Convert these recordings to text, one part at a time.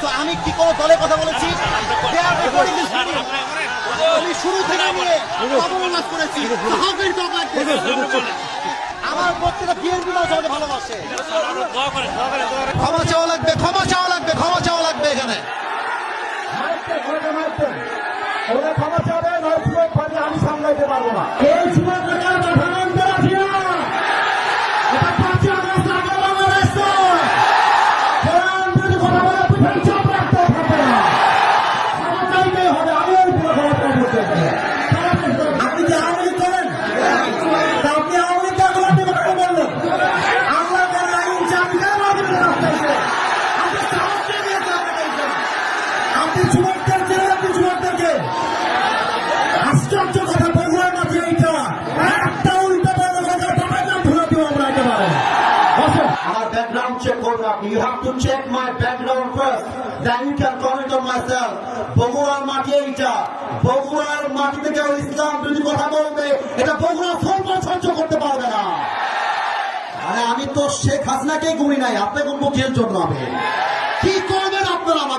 তো আমি কি কোনো দলের কথা বলেছি. আমি শুরু থেকে নিয়ে অবমাননা করেছি? আমার বক্তৃতা বিএনপি মানুষ আমাকে ভালোবাসে। ক্ষমা চাওয়া লাগবে ক্ষমা চাওয়া লাগবে ক্ষমা চাওয়া লাগবে এখানে। ক্ষমা নরসিংহ আমি সামলাইতে পারব না এই সময় টাকার মাথা নামতে রাখি না এটা পাঁচই আগস্ট আগে বাংলাদেশ নয় কোরআন যদি কথা বলে পিঠের চাপ রাখতে থাকবে না ক্ষমা চাইতেই হবে আমি ওই পুরো ক্ষমতা করতে হবে। আপনি কি আওয়ামী লীগ করেন তা আপনি আওয়ামী লীগ এখন আপনি কথা বললেন আল্লাহ করে আইন চাকরি কেন আপনি রাস্তায় এসে? আপনি সাহস দিয়ে দিয়েছেন আপনাকে এই জন্য। চেয়ে আপনি যুবকদেরকে। আশ্চর্য কথা না যে এইটা। একটা উল্টা বড় কথা নাম ধরে দিব আমরা একেবারে। আমার ব্যাকগ্রাউন্ড চেক করবে আপনি you have to check my background first then you can comment মাটিতে কথা বলবে, এটা বগুড়া সর্ব সহ্য করতে পারবে না। আরে আমি তো শেখ হাসিনাকে গুনি নাই আপনি গুনবো কির জন্য আমি?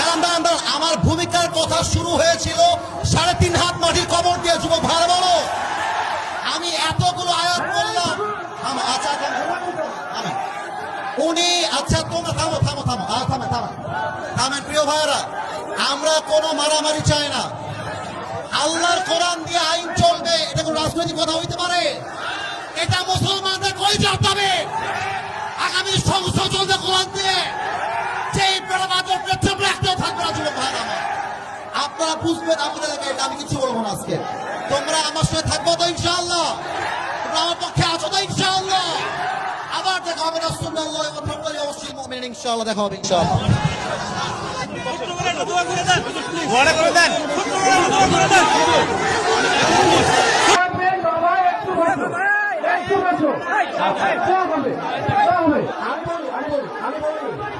দাঁড়ান দাঁড়ান দাঁড়ান। আমার ভূমিকার কথা শুরু হয়েছিল সাড়ে তিন হাত মাটির কবর দিয়ে, যুবক ভালো বলো। আমি এতগুলো আয়াত করলাম আচ্ছা। উনি আচ্ছা তোমরা থামো থামো থামো। আর থামে থামে। থামেন, প্রিয় ভাইয়েরা, আমরা কোনো মারামারি চাই না। আল্লাহর কোরআন দিয়ে আইন চলবে, এটা কোনো রাজনৈতিক কথা হইতে পারে? এটা মুসলমানদের কই যাবে আগামী সংসদ চলবে কোরআন দিয়ে। আপনারা বুঝবেন এলাকায় এটা আমি কিছু বলব না আজকে তোমরা আমার সঙ্গে থাকব তো ইনশাআল্লাহ তোমরা আমার পক্ষে আছো তো ইনশাআল্লাহ আবার দেখা হবে রাসূলুল্লাহ ওয়া থাকবে অবশ্যই মুমিন ইনশাআল্লাহ দেখা হবে ইনশাআল্লাহ আচ্ছা আচ্ছা আমি বলি আমি বলি আমি বলি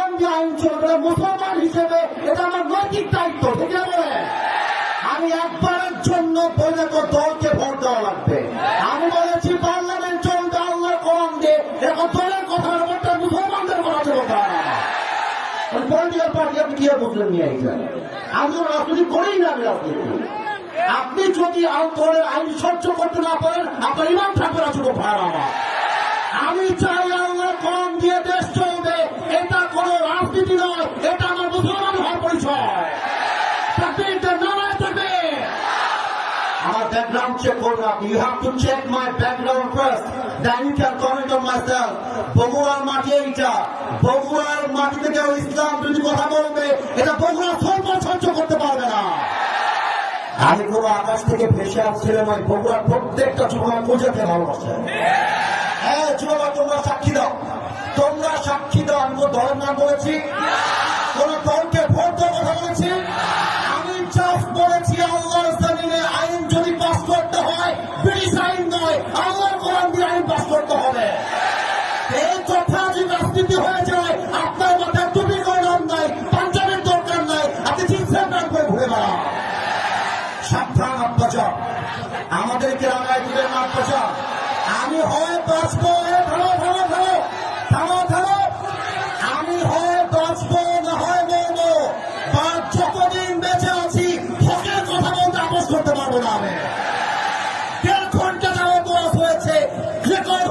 চলবে মুসলমান হিসেবে এটা আমার নৈতিক দায়িত্ব, ঠিক আছে আমি একবারের জন্য পরিণত দলকে ভোট দেওয়া লাগবে। আমি বলেছি, পার্লামেন্ট চলবে আল্লাহ কলাম দিয়ে। এরকম দলের কথা ব্যাপারটা মুসলমানদের কথা চলবে পলিটিক্যাল পার্টি আপনি কি বুঝলেন নিয়ে আসবেন আমি তো রাজনীতি করেই না আমি রাজনীতি। আপনি যদি আন্দোলনের আইন সহ্য করতে না পারেন, আপনার ইমান ঠাকুর আছে আমি চাই আল্লাহ কম দিয়ে আপনি you have to check my background first then you can comment on myself বগুড়ার মাটি এইটা। বগুড়ার মাটিতে কেউ ইসলাম যদি কথা বলবে, এটা বগুড়া সর্ব সহ্য করতে পারবে না। আমি কোনো আকাশ থেকে ভেসে আসছিলাম, ওই বগুড়ার প্রত্যেকটা যুবক পূজাকে ভালোবাসে। হ্যাঁ যুবক তোমরা সাক্ষী দাও। তোমরা সাক্ষী দাও, আমি দলের নাম বলেছি কোন সাবধান আব্বাচা আমাদেরকে রাগায় দিলেন না আব্বাচা আমি হয় বাঁচবো বেঁচে আছি হকের কথা পারব না আমি। দেড় ঘণ্টা যাবত ওয়াজ হয়েছে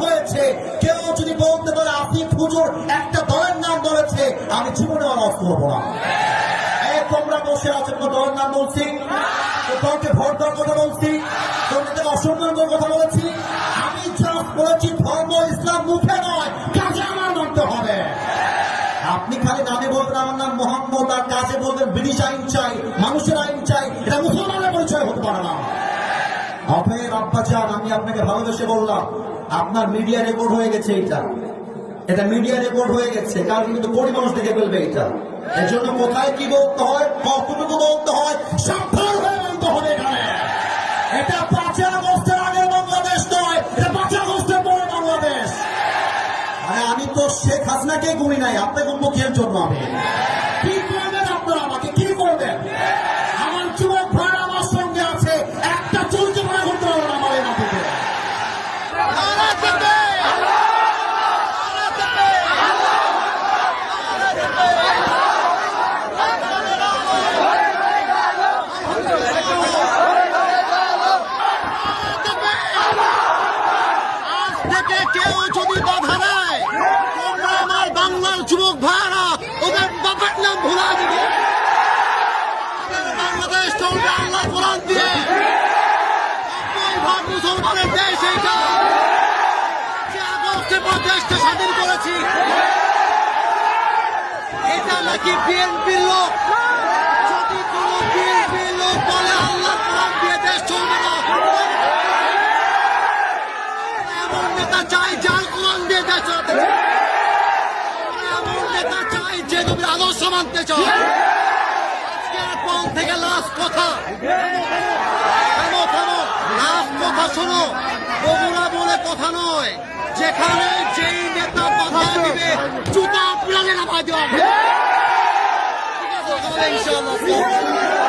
হয়েছে। কেউ যদি বলতে পারে, আপনি পুজোর একটা দলের নাম বলেছে, আমি জীবনে ওয়াজ করব না। বসে আছো কোনো দলের নাম বলছি। দলকে ভোট দেওয়ার কথা বলছি তোমাদের অসম্মান করার কথা বলেছি। আমি জাস্ট বলেছি, ধর্ম ইসলাম মুখে নয়, কাজে আমার মানতে হবে। আপনি খালি নামে বলবেন আমার নাম মোহাম্মদ, আর কাজে বলবেন ব্রিটিশ আইন চাই, মানুষের আইন চাই, এটা মুসলমানের পরিচয় হতে পারে না। অফের আব্বাজান, আমি আপনাকে ভালোবেসে বললাম, আপনার মিডিয়া রেকর্ড হয়ে গেছে এটা এটা মিডিয়া রেকর্ড হয়ে গেছে। কারণ কিন্তু কোটি মানুষ দেখে ফেলবে এটা। এর জন্য কোথায় কি বলতে হয় কতটুকু বলতে হয়, সাবধান হয়ে বলতে হবে এখানে। এটা পাঁচই আগস্টের আগে বাংলাদেশ নয়, এটা পরে বাংলাদেশ। আরে আমি তো শেখ হাসনাকে গুনি নাই আপনাকে মুখের জন্য আমি কি করবেন আপনারা আমাকে কি করবেন আমার যুবক ভাই আমার সঙ্গে আছে একটা চলতে মনে করতে পারব না আমার এই মাটিতে আজ থেকে কেউ যদি বাধা দেয় তোমরা আমার বাংলার যুবক ভাইরা ওদের দিবে। আমাদের বাংলাদেশ চলবে আল্লাহ কোরআন দিয়ে। ভাগ মুসলমানের দেশ এইটা। আগস্টে পর দেশকে স্বাধীন করেছি। এটা নাকি বিএনপির লোক? যদি কোনো মানতে চাও? আজকের থেকে লাস্ট কথা? কথা শোনো। বগুড়া বলে কথা নয় যেখানে যেই নেতা বাধা দিবে জুতা প্রাণে নামাই দেওয়া। ঠিক আছে, তাহলে ইনশাআল্লাহ।